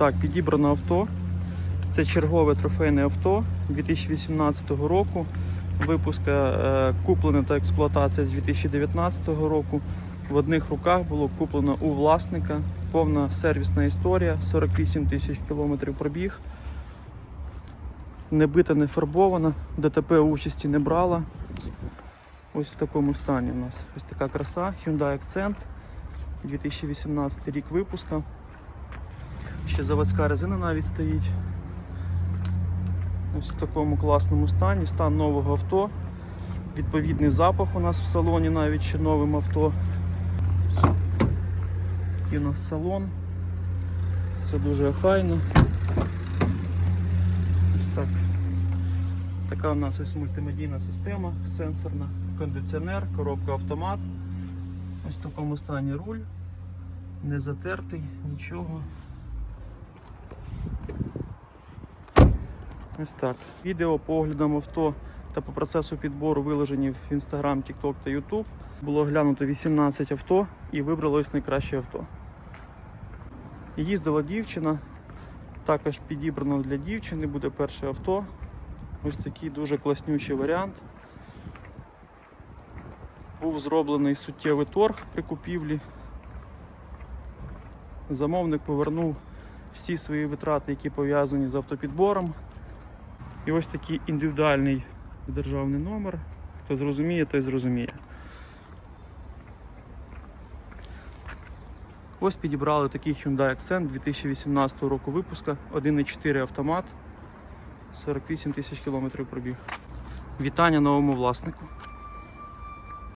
Так, підібрано авто. Це чергове трофейне авто 2018 року. Випуска е, куплена та експлуатація з 2019 року. В одних руках було куплено у власника. Повна сервісна історія, 48 тисяч кілометрів пробіг. Не бита, не фарбована, ДТП участі не брала. Ось в такому стані у нас ось така краса Hyundai Accent 2018 рік випуска. Ще заводська резина навіть стоїть. Ось в такому класному стані. Стан нового авто. Відповідний запах у нас в салоні навіть ще новим авто. Такий у нас салон. Все дуже охайно. Ось так. Така у нас ось мультимедійна система, сенсорна, кондиціонер, коробка автомат. Ось в такому стані руль, не затертий, нічого. Ось так. Відео по оглядам авто та по процесу підбору виложені в Instagram, TikTok та YouTube. Було глянуто 18 авто і вибралось найкраще авто. Їздила дівчина, також підібрано для дівчини, буде перше авто. Ось такий дуже класнючий варіант. Був зроблений суттєвий торг при купівлі. Замовник повернув всі свої витрати, які пов'язані з автопідбором. І ось такий індивідуальний державний номер. Хто зрозуміє, той зрозуміє. Ось підібрали такий Hyundai Accent 2018 року випуска, 1.4 автомат, 48 тисяч кілометрів пробіг. Вітання новому власнику.